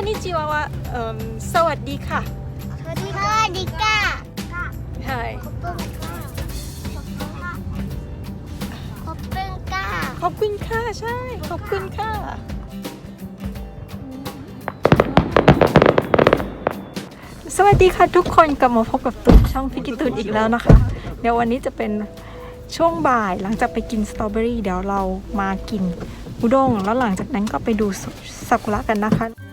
อนนิจิวาวะเอ่มสวัสดีค่ะำสวัสดีค่ะดิก้าใช่ขอบคุณค่ะขอบคุณค่ะขอบคุณค่ะใช่ขอบคุณค่ะสวัสดีค่ะทุกคนกลับมาพบกับตูนช่องพิกิตูนอีกแล้วนะคะ เดี๋ยววันนี้จะเป็นช่วงบ่ายหลังจากไปกินสตรอเบอรี่เดี๋ยวเรามากินอุด้งแล้วหลังจากนั้นก็ไปดูซากุระกันนะคะ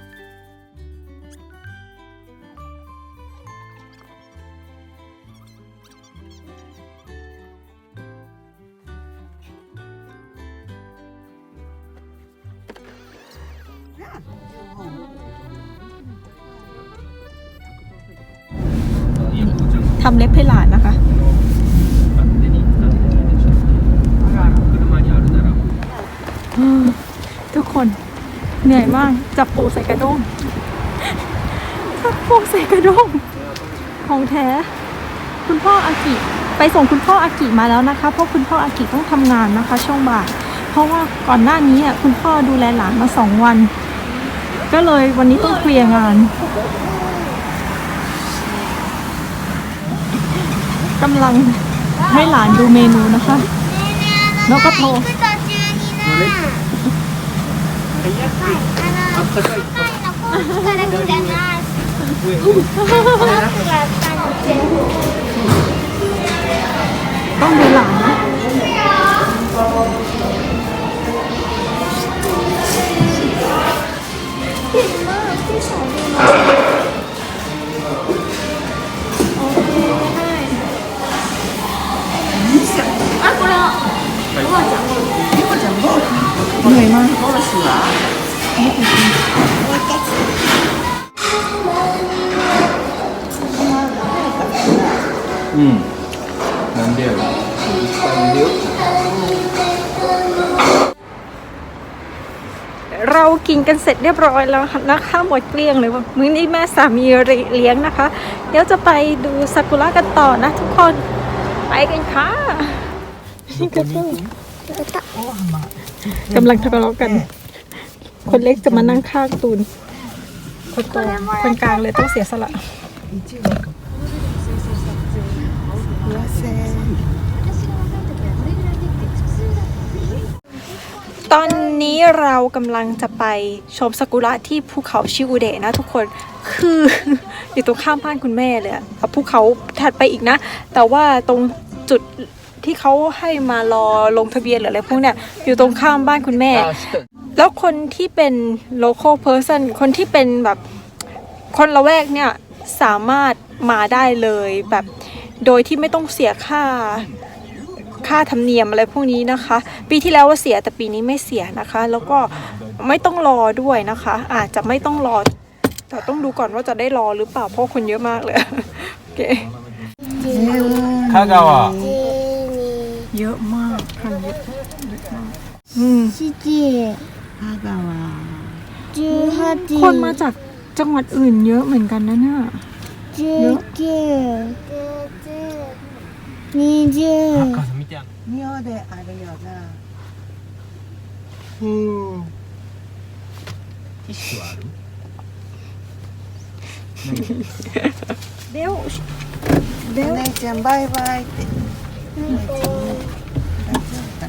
ทำเล็บให้หลานนะคะอืมทุกคนเหนื่อยมาก จับปูใส่กระด้งจับปูใส่กระด้งของแท้ คุณพ่ออากิไปส่งคุณพ่ออากิมาแล้วนะคะ เพราะคุณพ่ออากิต้องทำงานนะคะ ช่วงบ่ายเพราะว่าก่อนหน้านี้คุณพ่อดูแลหลานมาสองวัน ก็เลยวันนี้ต้องเคลียร์งาน กำลังให้หลานดูเมนูนะคะแล้วก็โทรต้องดูหลานที่สองดูนะ เหนื่อยมากอืมน้ำเดียวเรากินกันเสร็จเรียบร้อยแล้วนะคะหมดเกลี้ยงเลยว่ะมื้อนี้แม่สามีเลี้ยงนะคะ เดี๋ยวจะไปดูซากุระกันต่อนะทุกคน ไปกันค่ะนี่ก็คื กำลังทะเลาะกัน คนเล็กจะมานั่งข้างตูน คนโตคนกลางเลยต้องเสียสละตอนนี้เรากำลังจะไปชมซากุระที่ภูเขาชิอุเดะนะทุกคนคือ อยู่ตรงข้ามบ้านคุณแม่เลยอะเอาภูเขาถัดไปอีกนะ แต่ว่าตรงจุด ที่เขาให้มารอลงทะเบียนหรืออะไรพวกเนี้ยอยู่ตรงข้ามบ้านคุณแม่ แล้วคนที่เป็น local person คนที่เป็นแบบคนละแวกเนี่ยสามารถมาได้เลยแบบโดยที่ไม่ต้องเสียค่าค่าธรรมเนียมอะไรพวกนี้นะคะ ปีที่แล้วว่าเสียแต่ปีนี้ไม่เสียนะคะ แล้วก็ไม่ต้องรอด้วยนะคะ อาจจะไม่ต้องรอ แต่ต้องดูก่อนว่าจะได้รอหรือเปล่าเพราะคนเยอะมากเลยโอเค香川。เยอะมากคนเยอะเยอะมากอืม 七香川十八 คนมาจากจังหวัดอื่นเยอะเหมือนกันนะเนี่ย 十九二十見てやん。妙であるよな。ティッシュはある。 เดี๋ยว お姉ちゃんバイバイって。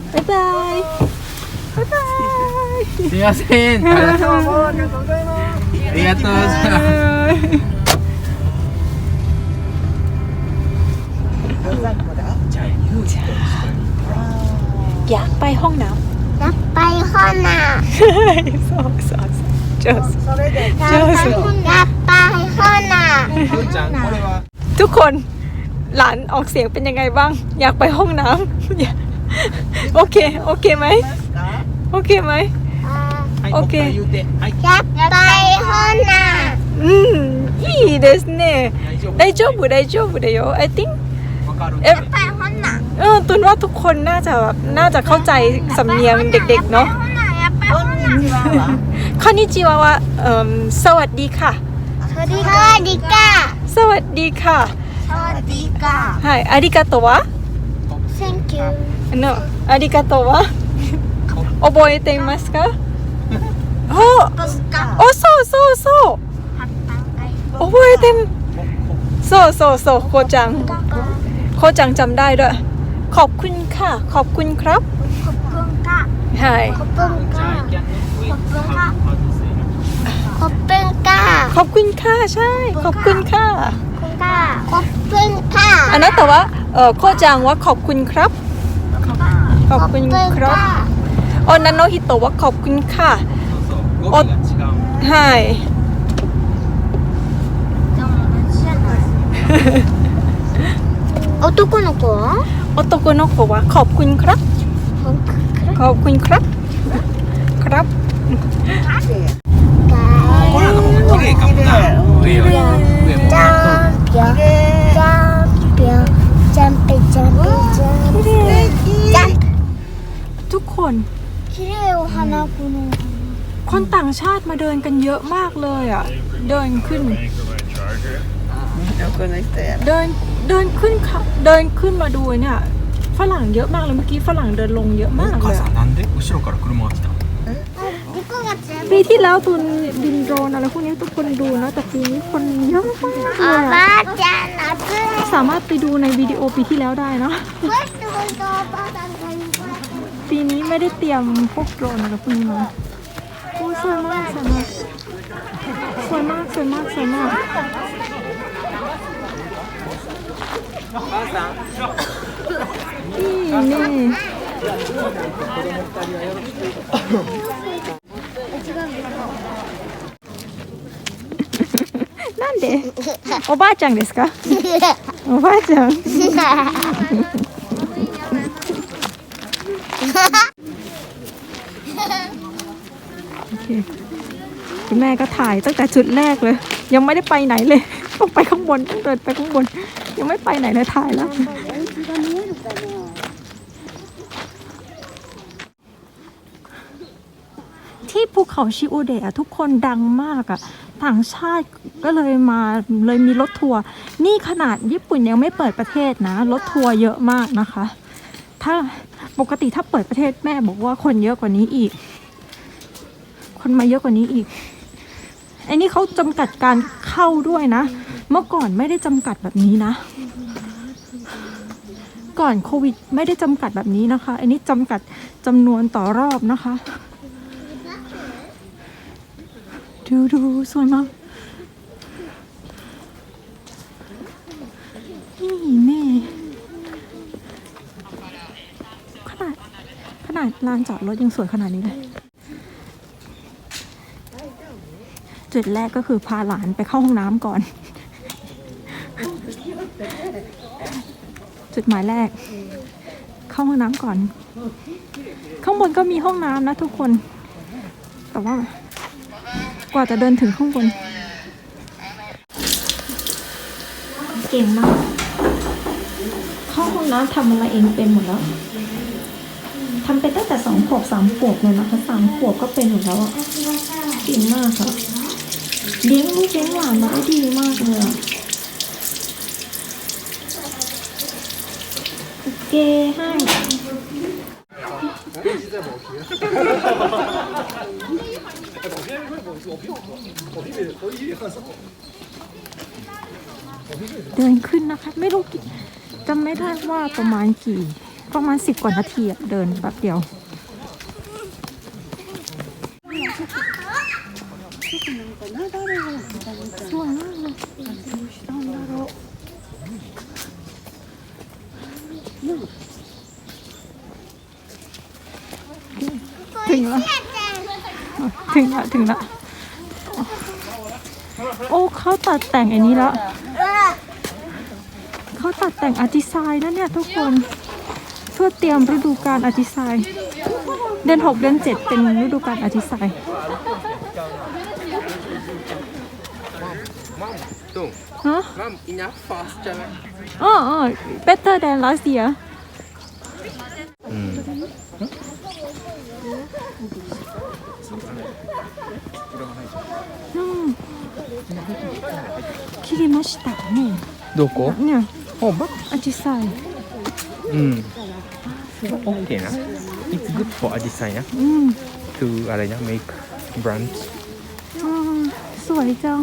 บ๊ายบายบ๊ายบาย すみません。ありがとう。ありがとうございます。じゃあ、言うじゃん。 อยากไปห้องน้ やっぱりほなำ そうそうそう上手それで。やっぱりほなやっぱりほなふーちゃん、これは。 ทุกคนหลานออกเสียงเป็นยังไงบ้าง อยากไปห้องน้ำ อยาก โอเค โอเคไหม โอเคไหม โอเค อยากไปห้องน้ำอืมいいเすね大丈夫大丈夫だよ I think เอ๊อไอปห้องน้ำเออตุนว่าทุกคนน่าจะแบบน่าจะเข้าใจสำเนียงเด็กๆเนาะคอนิจิวาวะเอ่อสวัสดีค่ะ สวัสดีค่ะ สวัสดีค่ะ สวัสดีค่ะใช่อาいありがとうะ Thank you ano, arigato wa? Oboete imasu ka? Oh, oh, so, so, so. Oboete so, so, so, โคจัง โคจังจำได้ด้วย ขอบคุณค่ะ ขอบคุณครับขอบคุณค่ะใช่ขอบคุณค่ะขอบคุณค่ะขอบคุณค่ะขอบคุณค่ะใช่ ขอบคุณค่ะขอบคุณค่ะอันนั้นแต่ว่าเออโคจังว่าขอบคุณครับ ขอบคุณครับโอนันโนฮิโตะว่าขอบคุณค่ะโอใช่โอตุโกโนโกะโอตุโกโนโกะว่าขอบคุณครับ ขอบคุณครับ ครับこれなんかもう綺麗かもな。 คนต่างชาติมาเดินกันเยอะมากเลยอ่ะ เดินขึ้น 横の人や เดิน เดินขึ้นค่ะเดินขึ้นมาดูเนี่ย ฝรั่งเยอะมากเลยเมื่อกี้ฝรั่งเดินลงเยอะมาก お เลย 母さ อะ んなんで後ろから車が来たのリコが全部 ปีที่แล้วตุนบินโดรนอะไรพวกนี้ทุกคนดูนะ แต่ปีนี้คนเยอะมากเลย お อะ ばあちゃん夏 สามารถไปดูในวิดีโอปีที่แล้วได้เนอะ これすごいとおばあさんがいっぱい ปีนี้ไม่ได้เตรียมพวกโดรนอะไรพวกนี้มาโอ้ สวยมากสวยมากสวยมากสวยมากสวยมากนี่นี่なんでおばあちゃんですかおばあちゃん โอเ คุณแม่ก็ถ่ายตั้งแต่จุดแรกเลย ยังไม่ได้ไปไหนเลยต้องไปข้างบนต้องเดินไปข้างบน ยังไม่ไปไหนเลยถ่ายแล้วที่ภูเขาชิโอเดะทุกคนดังมากอะต่างชาติก็เลยมาเลยมีรถทัวร์นี่ขนาดญี่ปุ่นยังไม่เปิดประเทศนะ รถทัวร์เยอะมากนะคะ ถ้าปกติถ้าเปิดประเทศแม่บอกว่าคนเยอะกว่านี้อีก คนมาเยอะกว่านี้อีกไอ้นี่เขาจำกัดการเข้าด้วยนะ เมื่อก่อนไม่ได้จำกัดแบบนี้นะ ก่อนโควิดไม่ได้จำกัดแบบนี้นะคะอันนี้จำกัดจำนวนต่อรอบนะคะ ดูดูสวยมากนี่แม่ขนาดขนาดลานจอดรถยังสวยขนาดนี้เลย จุดแรกก็คือพาหลานไปเข้าห้องน้ำก่อน จุดหมายแรก เข้าห้องน้ำก่อน ข้างบนก็มีห้องน้ำนะทุกคน แต่ว่ากว่าจะเดินถึงข้างบน เก่งมาก เข้าห้องน้ำทำอะไรเองเป็นหมดแล้วทำเป็นตั้งแต่สองขวบสามขวบเลยนะคะสามขวบก็เป็นหมดแล้วอะเก่งมากค่ะ เลี้ยงลูกเลี้ยงหลานมาได้ดีมากเลยอโอเคให้เดินขึ้นนะคะ ไม่รู้กี่จำไม่ได้ว่าประมาณกี่ ประมาณสิบกว่านาทีเดินแบบเดียว สวยมากเลยถึ งแล้ว ถึงละถึงละโอ้เขาตัดแต่งไอ้นี้แล้วเขาตัดแต่งอาร์ติไซน์นั่นเนี่ยทุกคนเพื่อเตรียมฤดูกาลอาร์ติไซน์เดือนหกเดือนเจ็ดเป็นฤดูกาลอาร์ติไซน์ฮะอ๋อ enough fast, better than last year. 切りましたねどこねアジサイうん。オッケーな。 It's good for a designer อืม to อะไรนะ make brands อ่าสวยจัง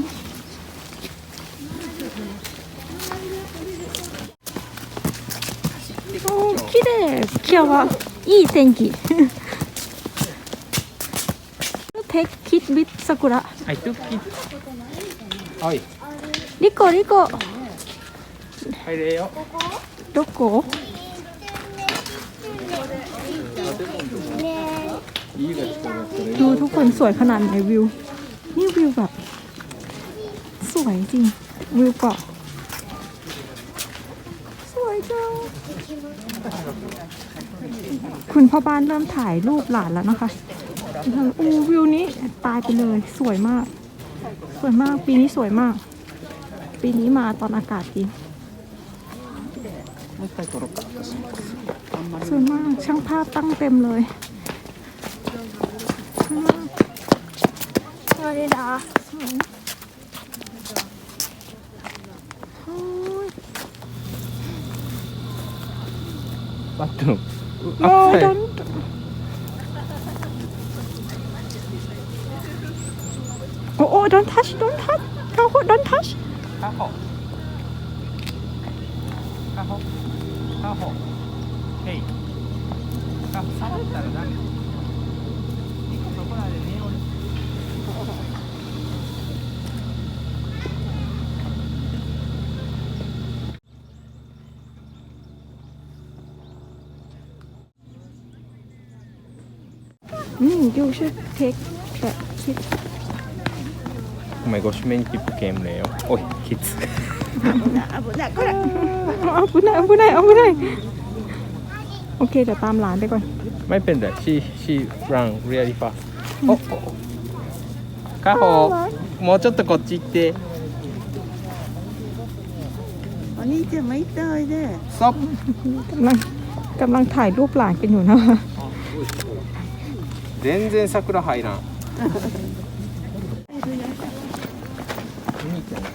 โอ้綺麗今日はいい天気 Take kid with 桜 I took it おい นิโกนิโกไปเร็วโดโกดูทุกคนสวยขนาดไหนวิว นี่วิวแบบ สวยจริง วิวเกาะสวยจังคุณพ่อบ้านเริ่มถ่ายรูปหลานแล้วนะคะอู้วิวนี้ตายไปเลย สวยมาก สวยมากปีนี้สวยมาก ปีนี้มาตอนอากาศดี สวยมาก ช่างภาพตั้งเต็มเลยสวยมากสวยดาสวยโอ้ย バットの no don't oh oh don't touch don't touch เขา don't touch カホカホカホヘイカホ触ったら何そこらでね俺 อืม you should take that kid お前ご指名に切符券だよおいきつ危ない危ない危ないโอเค เดี๋ยวตามหลานไปก่อน ไม่เป็นไร she she run really fast おおカホもうちょっとこっち行ってお兄ちゃんも行っておいでストップ กำลังกำลังถ่ายรูปหลานกันอยู่นะคะ 全然桜入らん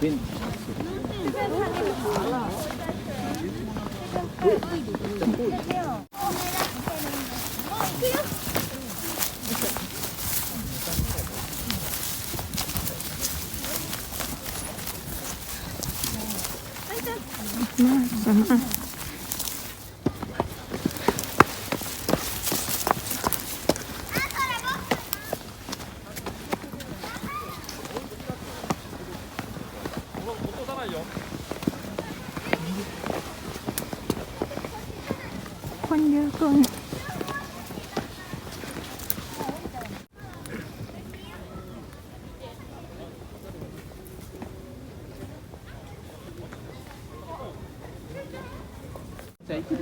มากสวยมากคน じゃあ行く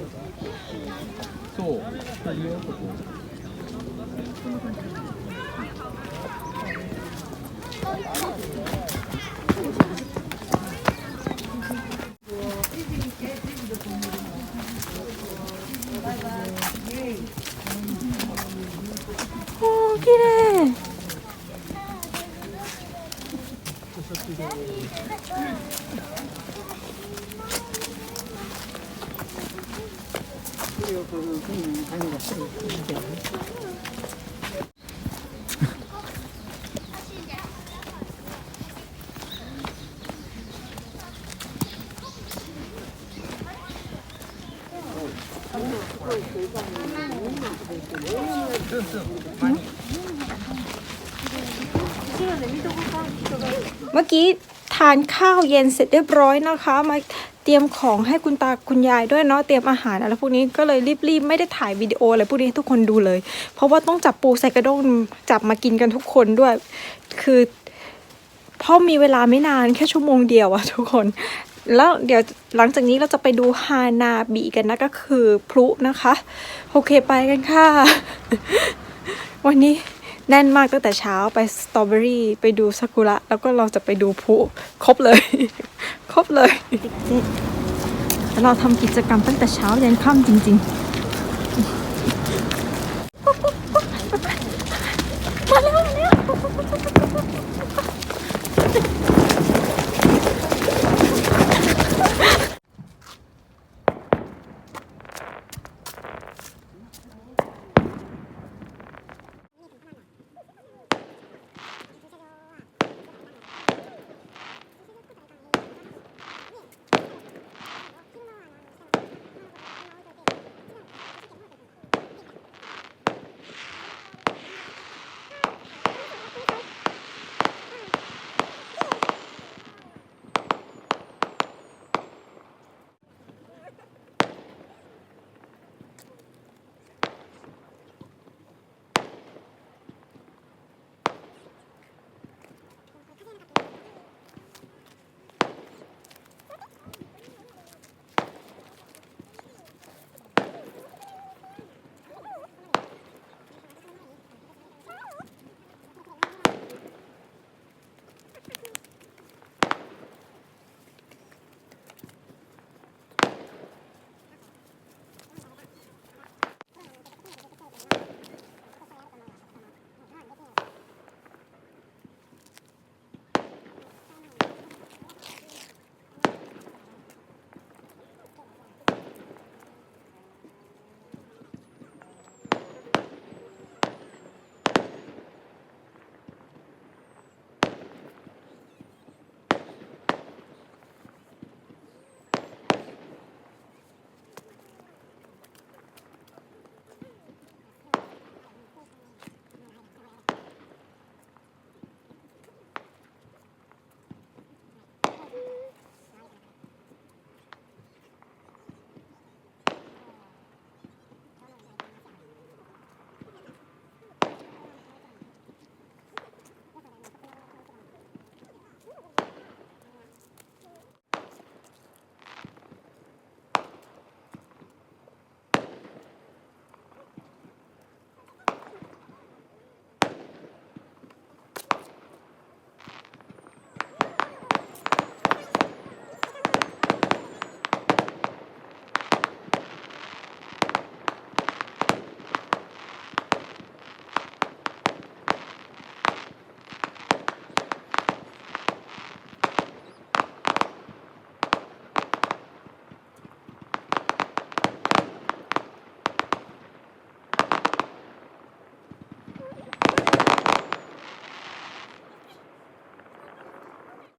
そう。ここ เมื่อกี้ทานข้าวเย็นเสร็จเรียบร้อยนะคะ มา ตรียมของให้คุณตาคุณยายด้วยเนาะเตรียมอาหารอะไรพวกนี้ก็เลยรีบๆไม่ได้ถ่ายวิดีโออะไรพวกนี้ให้ทุกคนดูเลย เพราะว่าต้องจับปูใส่กระด้งจับมากินกันทุกคนด้วย คือพราะมีเวลาไม่นานแค่ชั่วโมงเดียวอะทุกคนแล้วเดี๋ยวหลังจากนี้เราจะไปดูฮานาบิกันนะก็คือพลุนะคะ โอเคไปกันค่ะ วันนี้ แน่นมากตั้งแต่เช้าไปสตรอเบอรี่ไปดูซากุระแล้วก็เราจะไปดูพลุครบเลย ครบเลยเราทำกิจกรรมตั้งแต่เช้ายันค่ำจริง ๆ